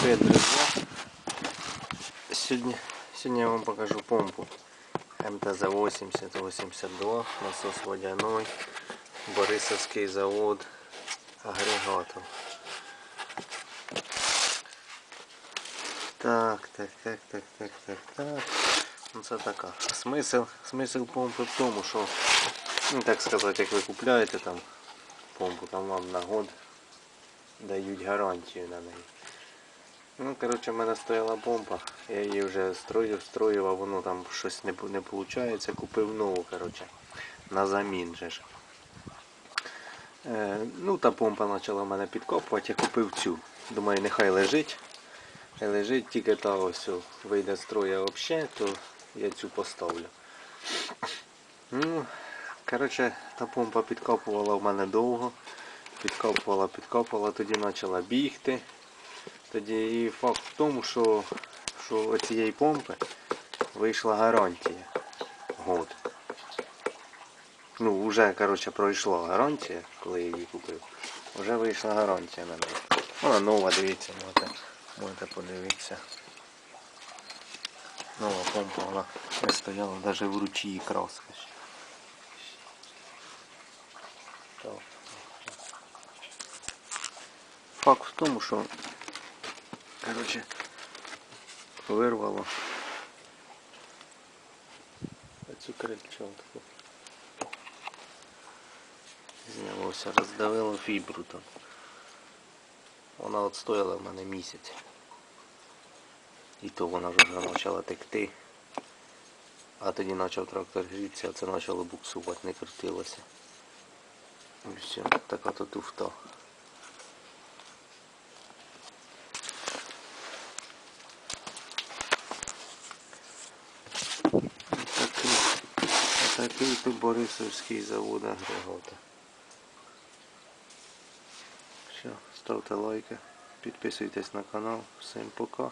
Привет, друзья! Сегодня, сегодня я вам покажу помпу МТЗ-80-82, насос водяной, Борисовский завод агрегатов. Так, так, так, так, так, так, так. Ну це така. Смисл, смисл помпи в тому, що, ну так сказати, як ви купляєте там помпу, там вам на год дають гарантію на неї. Ну, коротше, в мене стояла помпа, я її вже строїв, строїв, а воно там щось не, не виходить. Купив нову, коротше, на замін же ж. Е, ну, та помпа почала в мене підкопувати, я купив цю. Думаю, нехай лежить. Хай лежить, тільки та ось вийде строя взагалі, то я цю поставлю. Ну, коротше, та помпа підкопувала в мене довго. Підкопувала, підкопувала, тоді почала бігти. Тоді і факт в тому, що, що цієї помпи вийшла гарантія. Год. Ну, вже, коротше, пройшла гарантія, коли я її купив. Вже вийшла гарантія на неї. Вона нова, дивіться, можете, можете подивитися. Нова помпа, вона стояла навіть в ручі краска. Факт в тому, що короче, вирвало цю крильчатку. Знялося, роздавило фібру там. Вона от стояла в мене місяць. І то вона вже почала текти. А тоді почав трактор грітися, а це почало буксувати, не крутилося. І все, така то туфта. Такий, такий тут Борисовський завод агрегата. Все, ставте лайки, підписуйтесь на канал. Всім пока.